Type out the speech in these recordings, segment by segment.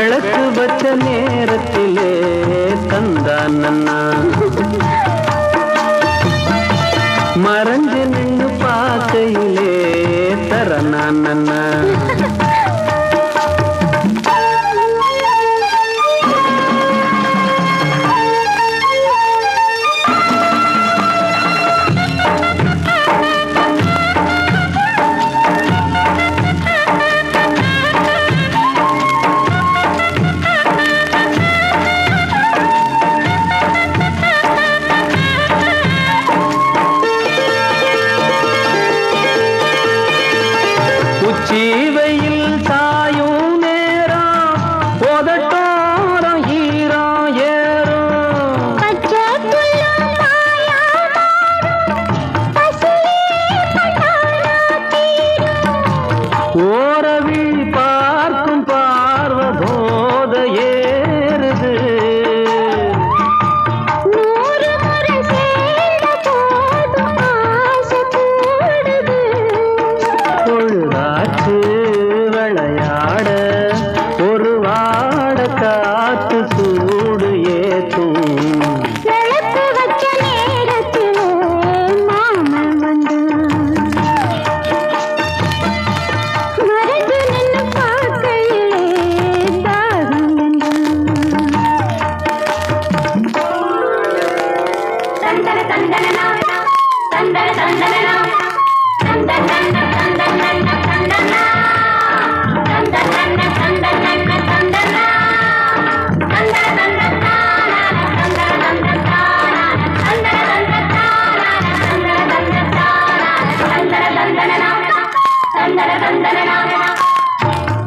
விளக்கு வச்ச நேரத்திலே தந்தான் நன்னா. மறைஞ்சு நின்று பார்க்கையிலே தரனான் நன்னா.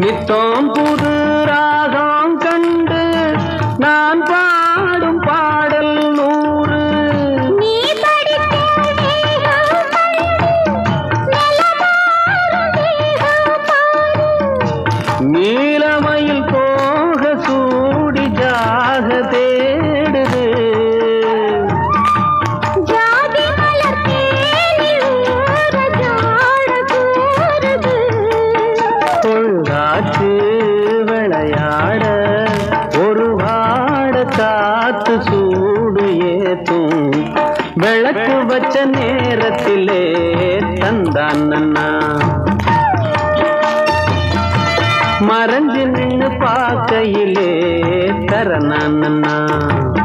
நித்தம் புது இளமையில் போக சூடி ஜாக தேடுது. பொழுதாச்சு விளையாட ஒரு வாட காத்து சூடு ஏத்தும். விளக்கு வச்ச நேரத்திலே தந்தான் நன்னா மறந்து நின்று பார்க்கையிலே தர நான்.